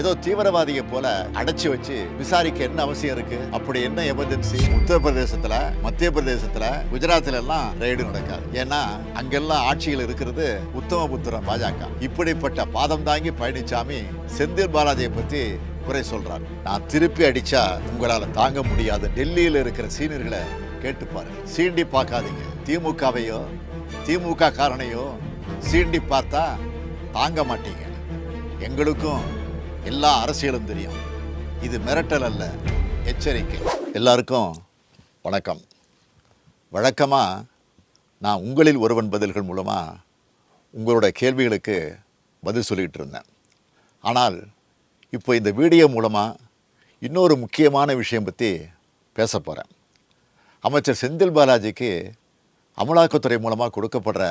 ஏதோ தீவிரவாதியை போல அடைச்சி வச்சு விசாரிக்க என்ன அவசியம் இருக்கு? அப்படி என்ன எமர்ஜென்சி உத்தரப்பிரதேசத்துல மத்திய பிரதேசத்துல குஜராத்ல எல்லாம் ரெய்டு நடக்காது. ஏன்னா அங்கெல்லாம் ஆட்சியில் இருக்கிறது உத்தமபுத்திரம் பாஜக. இப்படிப்பட்ட பாதம் தாங்கி பழனிசாமி செந்தில் பாலாஜியை பத்தி குறை சொல்றார். நான் திருப்பி அடிச்சா உங்களால தாங்க முடியாது. டெல்லியில இருக்கிற சீனியர்களை கேட்டுப்பாரு சீண்டி பார்க்காதீங்க. திமுகவையோ திமுக காரனையோ சீண்டி பார்த்தா தாங்க மாட்டீங்க. எங்களுக்கும் எல்லா அரசியலும் தெரியும். இது மிரட்டல் அல்ல எச்சரிக்கை. எல்லாருக்கும் வணக்கம். வழக்கமாக நான் உங்களில் ஒருவன் பதில்கள் மூலமாக உங்களோட கேள்விகளுக்கு பதில் சொல்லிகிட்டு இருந்தேன். ஆனால் இப்போ இந்த வீடியோ மூலமாக இன்னொரு முக்கியமான விஷயம் பற்றி பேச போகிறேன் அமைச்சர் செந்தில் பாலாஜிக்கு அமலாக்கத்துறை மூலமாக கொடுக்கப்படுற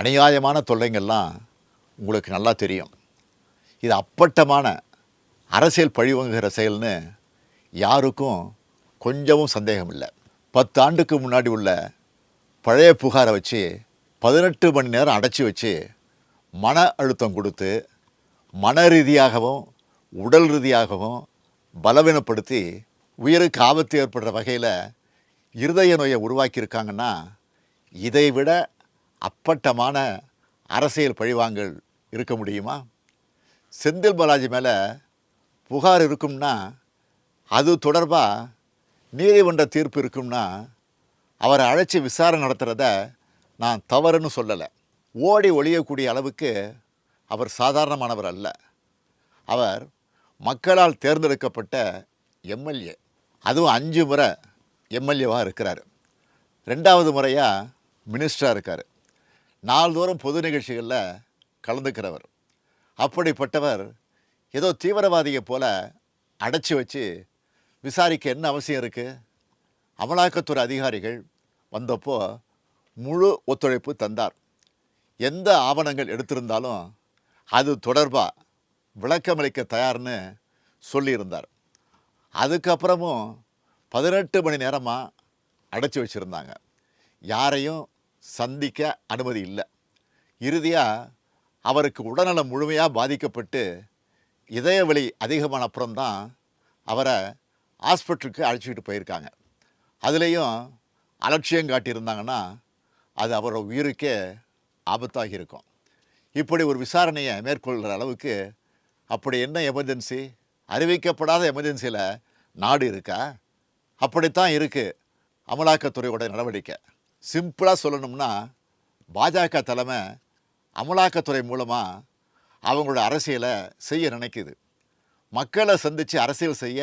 அநியாயமான தொல்லைங்கள்லாம் உங்களுக்கு நல்லா தெரியும். இது அப்பட்டமான அரசியல் பழிவங்குகிற செயல்னு யாருக்கும் கொஞ்சமும் சந்தேகம் இல்லை பத்து ஆண்டுக்கு முன்னாடி உள்ள பழைய புகாரை வச்சு பதினெட்டு மணி நேரம் அடைச்சி வச்சு மன அழுத்தம் கொடுத்து மன ரீதியாகவும் உடல் ரீதியாகவும் பலவீனப்படுத்தி உயிருக்கு ஆபத்து ஏற்படுற வகையில் இருதய நோயை உருவாக்கியிருக்காங்கன்னா இதை விட அப்பட்டமான அரசியல் பழிவாங்கல் இருக்க முடியுமா? செந்தில் பாலாஜி மேலே புகார் இருக்கும்னா அது தொடர்பாக நீதிமன்ற தீர்ப்பு இருக்கும்னா அவரை அழைச்சி விசாரணை நடத்துகிறத நான் தவறுன்னு சொல்லலை. ஓடி ஒழியக்கூடிய அளவுக்கு அவர் சாதாரணமானவர் அல்ல. அவர் மக்களால் தேர்ந்தெடுக்கப்பட்ட எம்எல்ஏ. அதுவும் அஞ்சு முறை எம்எல்ஏவாக இருக்கிறார். ரெண்டாவது முறையாக மினிஸ்டராக இருக்கார். நாள்தோறும் பொது நிகழ்ச்சிகளில் கலந்துக்கிறவர். அப்படிப்பட்டவர் ஏதோ தீவிரவாதியை போல அடைச்சி வச்சு விசாரிக்க என்ன அவசியம் இருக்குது அமலாக்கத்துறை அதிகாரிகள் வந்தப்போ முழு ஒத்துழைப்பு தந்தார். எந்த ஆவணங்கள் எடுத்திருந்தாலும் அது தொடர்பாக விளக்கமளிக்க தயார்னு சொல்லியிருந்தார். அதுக்கப்புறமும் பதினெட்டு மணி நேரமாக அடைச்சி வச்சுருந்தாங்க. யாரையும் சந்திக்க அனுமதி இல்லை. இறுதியாக அவருக்கு உடல்நலம் முழுமையாக பாதிக்கப்பட்டு இதய வழி அதிகமான அப்புறம்தான் அவரை ஹாஸ்பிட்டலுக்கு அழைச்சிக்கிட்டு போயிருக்காங்க. அதுலேயும் அலட்சியம் காட்டியிருந்தாங்கன்னா அது அவரோட உயிருக்கே ஆபத்தாகி இருக்கும். இப்படி ஒரு விசாரணையை மேற்கொள்கிற அளவுக்கு அப்படி என்ன எமர்ஜென்சி அறிவிக்கப்படாத எமர்ஜென்சியில் நாடு இருக்கா? அப்படித்தான் இருக்குது அமலாக்கத்துறையோட நடவடிக்கை. சிம்பிளாக சொல்லணும்னா பாஜக தலைமை அமலாக்கத்துறை மூலமாக அவங்களோட அரசியலை செய்ய நினைக்குது. மக்களை சந்தித்து அரசியல் செய்ய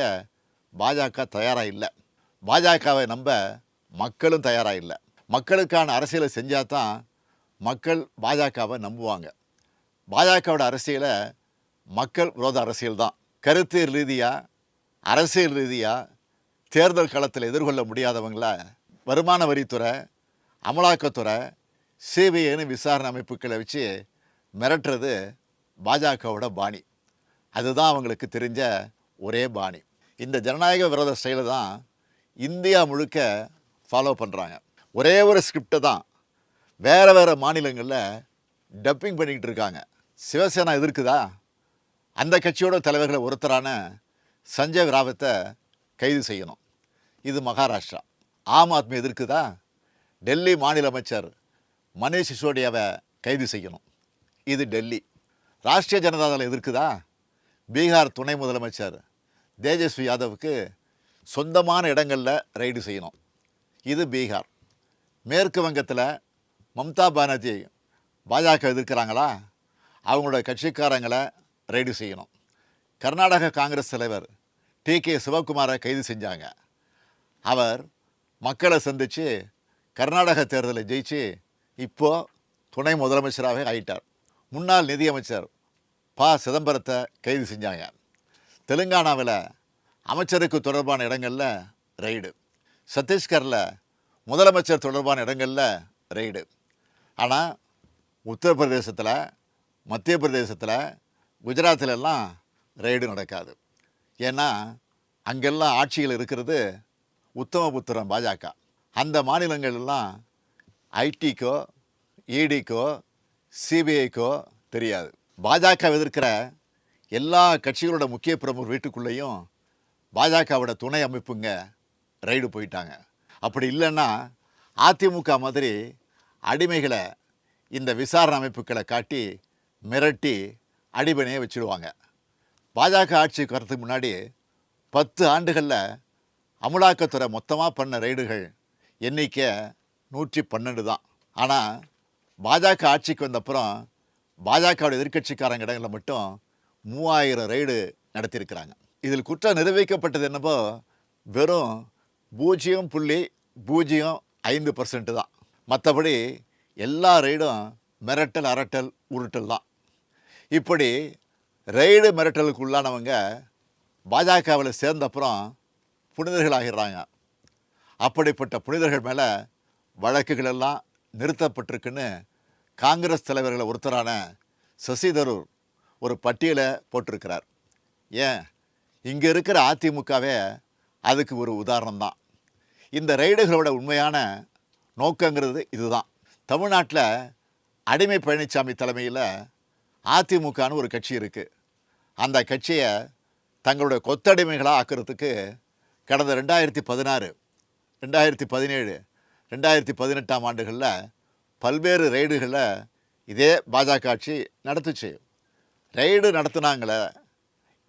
பாஜக தயாராக இல்லை. பாஜகவை நம்ப மக்களும் தயாராக இல்லை. மக்களுக்கான அரசியலை செஞ்சால் தான் மக்கள் பாஜகவை நம்புவாங்க. பாஜகவோட அரசியலை மக்கள் விரோத அரசியல் தான். கருத்து ரீதியாக அரசியல் ரீதியாக தேர்தல் களத்தில் எதிர்கொள்ள முடியாதவங்கள வருமான வரித்துறை அமலாக்கத்துறை சிபிஐன்னு விசாரணை அமைப்புகளை வச்சு மிரட்டுறது பாஜகவோட பாணி. அதுதான் அவங்களுக்கு தெரிஞ்ச ஒரே பாணி. இந்த ஜனநாயக விரோத ஸ்டைலை தான் இந்தியா முழுக்க ஃபாலோ பண்ணுறாங்க ஒரே ஒரு ஸ்கிரிப்டை தான் வேறு வேறு மாநிலங்களில் டப்பிங் பண்ணிக்கிட்டு இருக்காங்க. சிவசேனா எதிர்க்குதா? அந்த கட்சியோட தலைவர்களை ஒருத்தரான சஞ்சய் ராவத்தை கைது செய்யணும். இது மகாராஷ்டிரா. ஆம் ஆத்மி எதிர்க்குதா? டெல்லி மாநில அமைச்சர் மனீஷ் சிசோடியாவை கைது செய்யணும். இது டெல்லி. ராஷ்ட்ரிய ஜனதா தளம் எதிர்க்குதா? பீகார் துணை முதலமைச்சர் தேஜஸ்வி யாதவுக்கு சொந்தமான இடங்களில் ரைடு செய்யணும். இது பீகார். மேற்கு வங்கத்தில் மம்தா பானர்ஜி பாஜக எதிர்க்கிறாங்களா? அவங்களோட கட்சிக்காரங்களை ரைடு செய்யணும். கர்நாடக காங்கிரஸ் தலைவர் டி கே சிவகுமாரை கைது செஞ்சாங்க. அவர் மக்களை சந்தித்து கர்நாடக தேர்தலை ஜெயிச்சு இப்போது துணை முதலமைச்சராகவே ஆயிட்டார். முன்னாள் நிதியமைச்சர் ப. சிதம்பரத்தை கைது செஞ்சாங்க. தெலுங்கானாவில் அமைச்சருக்கு தொடர்பான இடங்களில் ரெய்டு. சத்தீஸ்கரில் முதலமைச்சர் தொடர்பான இடங்களில் ரெய்டு. ஆனால் உத்தரப்பிரதேசத்தில் மத்திய பிரதேசத்தில் குஜராத்தில் எல்லாம் ரெய்டு நடக்காது. ஏன்னா அங்கெல்லாம் ஆட்சியில் இருக்கிறது உத்தமபுத்திரம் பாஜக அந்த மாநிலங்கள்லாம் ஐடிக்கோ இடிக்கோ சிபிஐக்கோ தெரியாது. பாஜக எதிர்க்கிற எல்லா கட்சிகளோட முக்கிய பிரமுகர் வீட்டுக்குள்ளேயும் பாஜகவோட துணை அமைப்புங்க ரைடு போயிட்டாங்க. அப்படி இல்லைன்னா அதிமுக மாதிரி அடிமைகளை இந்த விசாரணை அமைப்புகளை காட்டி மிரட்டி அடிபணியை வச்சுடுவாங்க பாஜக ஆட்சிக்கு வரதுக்கு முன்னாடி பத்து ஆண்டுகளில் அமலாக்கத்துறை மொத்தமாக பண்ண ரைடுகள் எண்ணிக்கை நூற்றி பன்னெண்டு தான். ஆனால் பாஜக ஆட்சிக்கு வந்தப்புறம் பாஜகவோட எதிர்க்கட்சிக்காரங்க இடங்களில் மட்டும் மூவாயிரம் ரைடு நடத்தியிருக்கிறாங்க. இதில் குற்றம் நிரூபிக்கப்பட்டது என்னவோ வெறும் பூஜ்ஜியம் புள்ளி பூஜ்ஜியம் ஐந்து பர்சன்ட் தான். மற்றபடி எல்லா ரைடும் மிரட்டல் அரட்டல் உருட்டல் தான். இப்படி ரைடு மிரட்டலுக்கு உள்ளானவங்க பாஜகவில் சேர்ந்த அப்புறம் புனிதர்கள் ஆகிடுறாங்க. அப்படிப்பட்ட புனிதர்கள் மேலே வழக்குகளெல்லாம் நிறுத்தப்பட்டிருக்குன்னு காங்கிரஸ் தலைவர்களை ஒருத்தரான சசி தரூர் ஒரு பட்டியலை போட்டிருக்கிறார். ஏன்? இங்கே இருக்கிற அதிமுகவே அதுக்கு ஒரு உதாரணம் தான். இந்த ரைடுகளோட உண்மையான நோக்கங்கிறது இதுதான். தமிழ்நாட்டில் அடிமை பழனிசாமி தலைமையில் அதிமுகன்னு ஒரு கட்சி இருக்குது அந்த கட்சியை தங்களுடைய கொத்தடிமைகளாக ஆக்கிறதுக்கு கடந்த ரெண்டாயிரத்தி பதினாறு ரெண்டாயிரத்தி பதினேழு ரெண்டாயிரத்தி பதினெட்டாம் ஆண்டுகளில் பல்வேறு ரெய்டுகளை இதே பாஜக ஆட்சி நடத்துச்சு. ரெய்டு நடத்துனாங்களே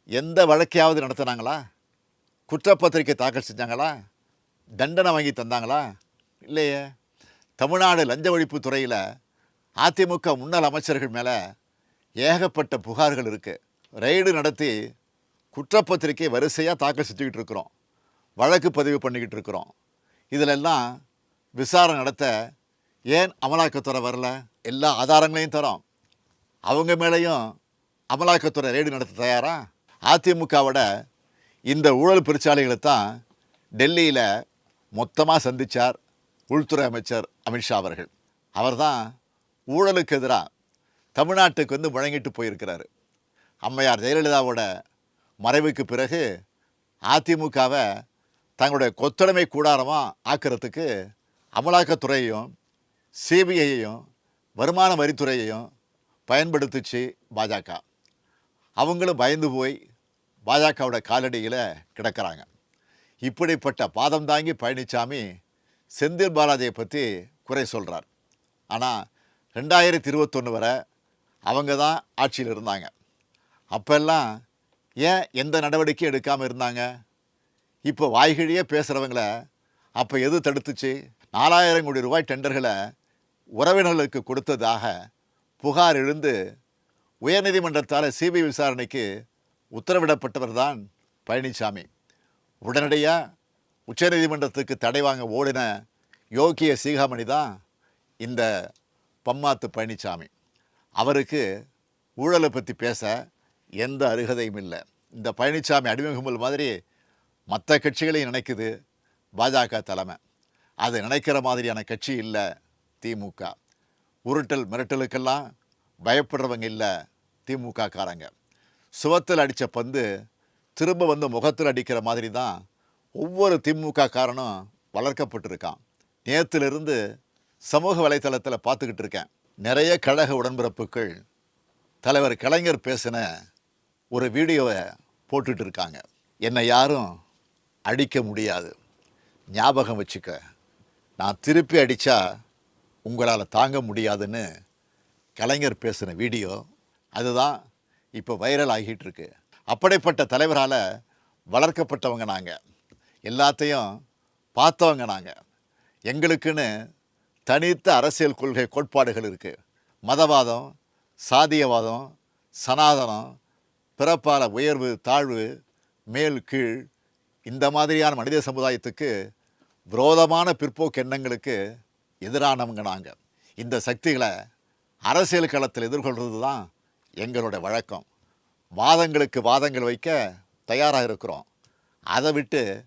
எந்த வழக்கையாவது நடத்துனாங்களா? குற்றப்பத்திரிக்கை தாக்கல் செஞ்சாங்களா? தண்டனை வாங்கி தந்தாங்களா? இல்லையே. தமிழ்நாடு லஞ்ச ஒழிப்பு துறையில் அதிமுக முன்னாள் அமைச்சர்கள் மேலே ஏகப்பட்ட புகார்கள் இருக்குது ரெய்டு நடத்தி குற்றப்பத்திரிக்கை வரிசையாக தாக்கல் செஞ்சுக்கிட்டு இருக்கிறோம். வழக்கு பதிவு பண்ணிக்கிட்டு இருக்கிறோம். இதிலெல்லாம் விசாரணை நடத்த ஏன் அமலாக்கத்துறை வரல? எல்லா ஆதாரங்களையும் தரோம். அவங்க மேலேயும் அமலாக்கத்துறை ரெய்டு நடத்த தயாரா? அதிமுகவோட இந்த ஊழல் பெருச்சாளிகளை தான் டெல்லியில் மொத்தமாக சந்தித்தார் உள்துறை அமைச்சர் அமித்ஷா அவர்கள். அவர் தான் ஊழலுக்கு எதிராக தமிழ்நாட்டுக்கு வந்து முழங்கிட்டு போயிருக்கிறாரு. அம்மையார் ஜெயலலிதாவோட மறைவுக்கு பிறகு அதிமுகவை தங்களுடைய கொத்தடைமை கூடாரமாக ஆக்கிறதுக்கு அமலாக்கத்துறையையும் சிபிஐயையும் வருமான வரித்துறையையும் பயன்படுத்துச்சு பாஜக. அவங்களும் பயந்து போய் பாஜகவோட காலடியில் கிடக்கிறாங்க. இப்படிப்பட்ட பாதம் தாங்கி பழனிசாமி செந்தில் பாலாஜியை பற்றி குறை சொல்கிறார் ஆனால் ரெண்டாயிரத்தி இருபத்தொன்று வரை அவங்க தான் ஆட்சியில் இருந்தாங்க. அப்போல்லாம் ஏன் எந்த நடவடிக்கையும் எடுக்காமல் இருந்தாங்க? இப்போ வாய்கிழியே பேசுகிறவங்கள அப்போ எது தடுத்துச்சு? நாலாயிரம் கோடி ரூபாய் டெண்டர்களை உறவினர்களுக்கு கொடுத்ததாக புகார் எழுந்து உயர்நீதிமன்றத்தால் சிபிஐ விசாரணைக்கு உத்தரவிடப்பட்டவர் தான் பழனிசாமி உடனடியாக உச்சநீதிமன்றத்துக்கு தடை வாங்க ஓடின யோகிய சீகாமணி தான் இந்த பம்மாத்து பழனிசாமி அவருக்கு ஊழலை பற்றி பேச எந்த அருகதையும் இல்லை. இந்த பழனிசாமி அடிமை கும்பல் மாதிரி மற்ற கட்சிகளையும் நினைக்குது பாஜக தலைமை. அதை நினைக்கிற மாதிரியான கட்சி இல்லை திமுக. உருட்டல் மிரட்டலுக்கெல்லாம் பயப்படுறவங்க இல்லை திமுக காரங்க சுவத்தில் அடித்த பந்து திரும்ப வந்து முகத்தில் அடிக்கிற மாதிரி தான் ஒவ்வொரு திமுக காரனும் வளர்க்கப்பட்டிருக்கான். நேத்திலிருந்து சமூக வலைத்தளத்தில் பார்த்துக்கிட்டு இருக்கேன். நிறைய கழக உடன்பிறப்புகள் தலைவர் கலைஞர் பேசின ஒரு வீடியோவை போட்டுட்டு இருக்காங்க. என்னை யாரும் அடிக்க முடியாது. ஞாபகம் வச்சுக்க. நான் திருப்பி அடித்தா உங்களால் தாங்க முடியாதுன்னு கலைஞர் பேசின வீடியோ அதுதான் இப்போ வைரல் ஆகிட்டு இருக்கு அப்படிப்பட்ட தலைவரால் வளர்க்கப்பட்டவங்க நாங்கள் எல்லாத்தையும் பார்த்தவங்க நாங்கள் எங்களுக்குன்னு தனித்த அரசியல் கொள்கை கோட்பாடுகள் இருக்குது மதவாதம் சாதியவாதம் சனாதனம் பிறப்பால உயர்வு தாழ்வு மேல் கீழ் இந்த மாதிரியான மனித சமுதாயத்துக்கு விரோதமான பிற்போக்கு எண்ணங்களுக்கு எதிரானவங்க நாங்கள் இந்த சக்திகளை அரசியல் களத்தில் எதிர்கொள்வது தான் எங்களோட வழக்கம். வாதங்களுக்கு வாதங்கள் வைக்க தயாராக இருக்கிறோம். அதை விட்டு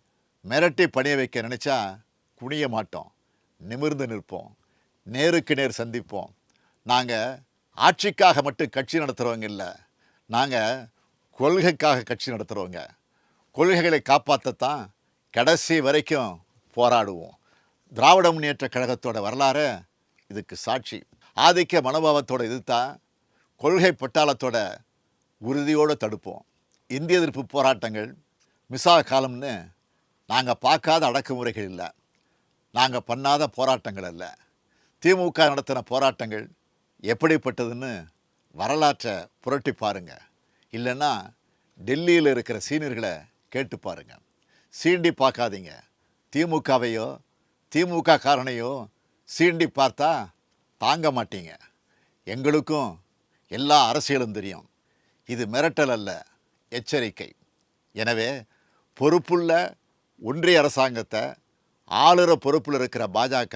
மிரட்டி பணிய வைக்க நினச்சா குனிய மாட்டோம். நிமிர்ந்து நிற்போம். நேருக்கு நேர் சந்திப்போம். நாங்கள் ஆட்சிக்காக மட்டும் கட்சி நடத்துகிறவங்க இல்லை. நாங்கள் கொள்கைக்காக கட்சி நடத்துகிறவங்க கொள்கைகளை காப்பாற்றத்தான் கடைசி வரைக்கும் போராடுவோம். திராவிட முன்னேற்ற கழகத்தோட வரலாறு இதுக்கு சாட்சி. ஆதிக்க மனோபாவத்தோட எதிர்த்தா கொள்கை பட்டாளத்தோட உறுதியோடு தடுப்போம். இந்திய எதிர்ப்பு போராட்டங்கள் மிசா காலம்னு நாங்கள் பார்க்காத அடக்குமுறைகள் இல்லை. நாங்கள் பண்ணாத போராட்டங்கள் அல்ல. திமுக நடத்தின போராட்டங்கள் எப்படிப்பட்டதுன்னு வரலாற்றை புரட்டி பாருங்க. இல்லைன்னா டெல்லியில் இருக்கிற சீனியர்களை கேட்டு பாருங்கள் சீண்டி பார்க்காதீங்க. திமுகவையோ திமுக காரனையோ சீண்டி பார்த்தா தாங்க மாட்டீங்க. எங்களுக்கும் எல்லா அரசியலும் தெரியும். இது மிரட்டல் அல்ல எச்சரிக்கை. எனவே பொறுப்புள்ள ஒன்றிய அரசாங்கத்தை ஆளுற பொறுப்பில் இருக்கிற பாஜக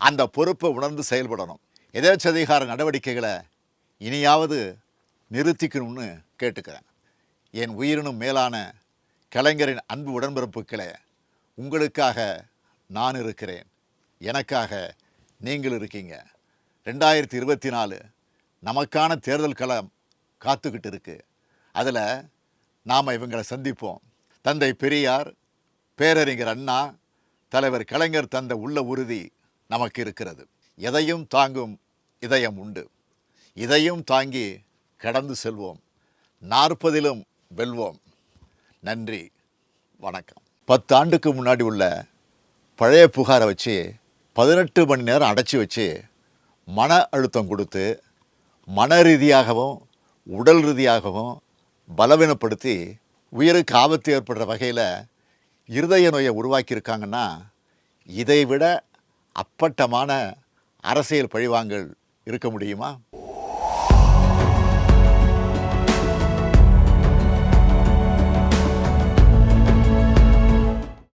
அந்த பொறுப்பை உணர்ந்து செயல்படணும். எதேச்சதிகார நடவடிக்கைகளை இனியாவது நிறுத்திக்கணும்னு கேட்டுக்கிறேன். என் உயிரினும் மேலான கலைஞரின் அன்பு உடன்பிறப்புகளே உங்களுக்காக நான் இருக்கிறேன். எனக்காக நீங்கள் இருக்கீங்க. ரெண்டாயிரத்தி இருபத்தி நாலு நமக்கான தேர்தல் களம் காத்துக்கிட்டு இருக்கு. அதில் நாம் இவங்களை சந்திப்போம். தந்தை பெரியார் பேரறிஞர் அண்ணா தலைவர் கலைஞர் தந்த உள்ள உறுதி நமக்கு இருக்கிறது. எதையும் தாங்கும் இதயம் உண்டு. இதையும் தாங்கி கடந்து செல்வோம். நாற்பதிலும் வெல்வோம். நன்றி. வணக்கம். பத்து ஆண்டுக்கு முன்னாடி உள்ள பழைய புகாரை வச்சு பதினெட்டு மணி நேரம் அடைச்சி வச்சு மன அழுத்தம் கொடுத்து மன ரீதியாகவும் உடல் ரீதியாகவும் பலவீனப்படுத்தி உயிருக்கு ஆபத்து ஏற்படுற வகையில் இருதய நோயை உருவாக்கியிருக்காங்கன்னா இதை விட அப்பட்டமான அரசியல் பழிவாங்கல் இருக்க முடியுமா?